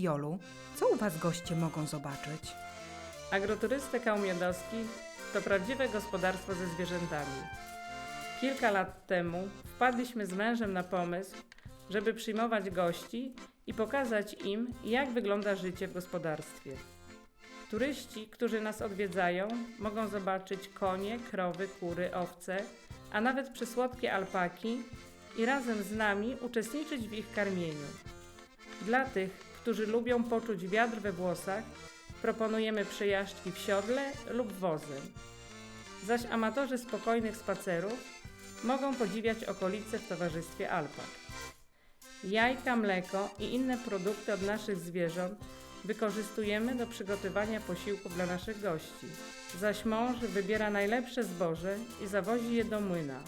Jolu, co u Was goście mogą zobaczyć? Agroturystyka Umiedowskich to prawdziwe gospodarstwo ze zwierzętami. Kilka lat temu wpadliśmy z mężem na pomysł, żeby przyjmować gości i pokazać im, jak wygląda życie w gospodarstwie. Turyści, którzy nas odwiedzają, mogą zobaczyć konie, krowy, kury, owce, a nawet przysłodkie alpaki i razem z nami uczestniczyć w ich karmieniu. Dla tych, którzy lubią poczuć wiatr we włosach, proponujemy przejażdżki w siodle lub wozem. Zaś amatorzy spokojnych spacerów mogą podziwiać okolice w towarzystwie alpak. Jajka, mleko i inne produkty od naszych zwierząt wykorzystujemy do przygotowania posiłków dla naszych gości. Zaś mąż wybiera najlepsze zboże i zawozi je do młyna.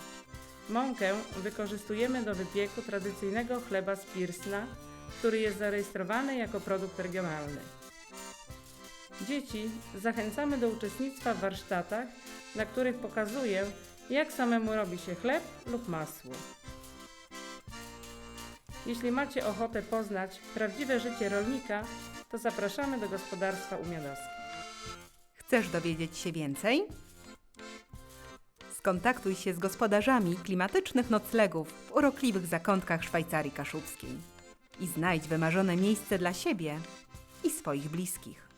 Mąkę wykorzystujemy do wypieku tradycyjnego chleba z Pirsna, który jest zarejestrowany jako produkt regionalny. Dzieci zachęcamy do uczestnictwa w warsztatach, na których pokazuję, jak samemu robi się chleb lub masło. Jeśli macie ochotę poznać prawdziwe życie rolnika, to zapraszamy do gospodarstwa Umiadowskie. Chcesz dowiedzieć się więcej? Skontaktuj się z gospodarzami klimatycznych noclegów w urokliwych zakątkach Szwajcarii Kaszubskiej i znajdź wymarzone miejsce dla siebie i swoich bliskich.